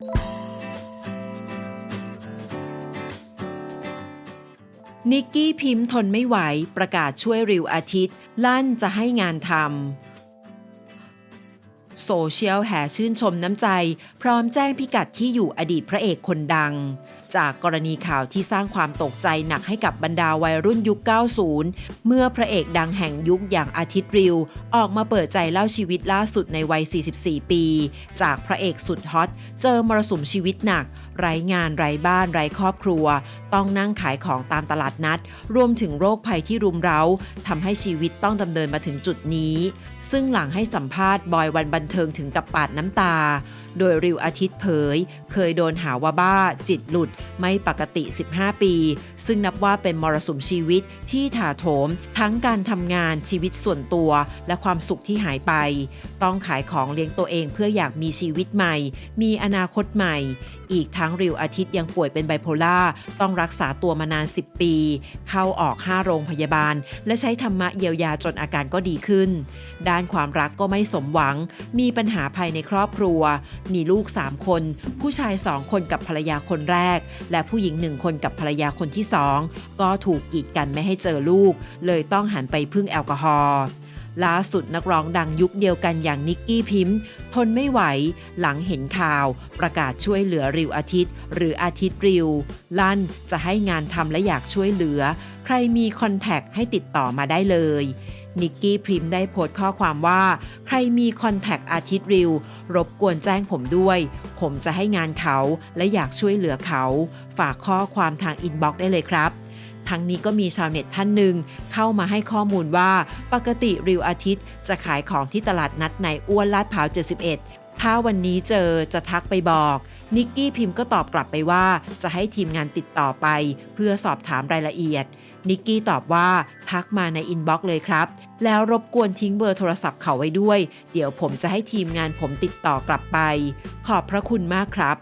นิกกี้พิมพ์ทนไม่ไหวประกาศช่วยริวอาทิตย์ ลั่นจะให้งานทำโซเชียลแห่ชื่นชมน้ำใจ พร้อมแจ้งพิกัดที่อยู่อดีตพระเอกคนดัง จากกรณีข่าวที่สร้างความตกใจหนักให้กับบรรดาวัยรุ่นยุค 90 เมื่อพระเอกดังแห่งยุคอย่างอาทิตย์ริว ออกมาเปิดใจเล่าชีวิตล่าสุดในวัย 44 ปี จากพระเอกสุดฮอต เจอมรสุมชีวิตหนัก ไร้งานไร้บ้านไร้ครอบครัว ต้องนั่งขายของตามตลาดนัด รวมถึงโรคภัยที่รุมเร้าทำให้ชีวิตต้องดำเนินมาถึงจุดนี้ ซึ่งหลังให้สัมภาษณ์บอยวันบันเทิงถึงกับปาดน้ำตา โดยริวอาทิตย์เผย เคยโดนหาว่าบ้า จิตหลุด ไม่ปกติ 15 ปี ซึ่งนับว่าเป็นมรสุมชีวิตที่ถาโถม ทั้งการทำงานชีวิตส่วนตัว และความสุขที่หายไป ต้องขายของเลี้ยงตัวเองเพื่ออยากมีชีวิตใหม่ มีอนาคตใหม่ อีกทั้งริวอาทิตย์ยังป่วยเป็นไบโพล่าต้องรักษาตัวมานาน 10 ปี เข้าออก 5 โรงพยาบาล และใช้ธรรมะเยียวยาจนอาการก็ดีขึ้น ด้านความรักก็ไม่สมหวัง มีปัญหาภายในครอบครัว มีลูก 3 คน ผู้ชาย 2 คนกับภรรยาคนแรก และผู้หญิง 1 คนกับภรรยาคนที่ 2 ก็ถูกกีดกันไม่ให้เจอลูก เลยต้องหันไปพึ่งแอลกอฮอล์ ล่าสุดนักร้องดังยุคเดียวกันอย่างนิกกี้พิมพ์ ทนไม่ไหวหลังเห็นข่าว ประกาศช่วยเหลือริวอาทิตย์ หรืออาทิตย์ริว ลั่นจะให้งานทำและอยากช่วยเหลือ ใครมีคอนแทคให้ติดต่อมาได้เลยนิกกี้พริมได้โพสต์ข้อความว่า ใครมีคอนแทคอาทิตย์ริว รบกวนแจ้งผมด้วย ผมจะให้งานเขาและอยากช่วยเหลือเขา ฝากข้อความทางอินบ็อกซ์ได้เลยครับ ทั้งนี้ก็มีชาวเน็ตท่านหนึ่งเข้ามาให้ข้อมูลว่าปกติริวอาทิตย์ จะขายของที่ตลาดนัดในอ้วนลาดพร้าว 71ถ้าวันนี้เจอจะทักไปบอก นิกกี้พิมพ์ก็ตอบกลับไปว่า จะให้ทีมงานติดต่อไป เพื่อสอบถามรายละเอียด นิกกี้ตอบว่า ทักมาในอินบ็อกซ์เลยครับ แล้วรบกวนทิ้งเบอร์โทรศัพท์เขาไว้ด้วย เดี๋ยวผมจะให้ทีมงานผมติดต่อกลับไป ขอบพระคุณมากครับ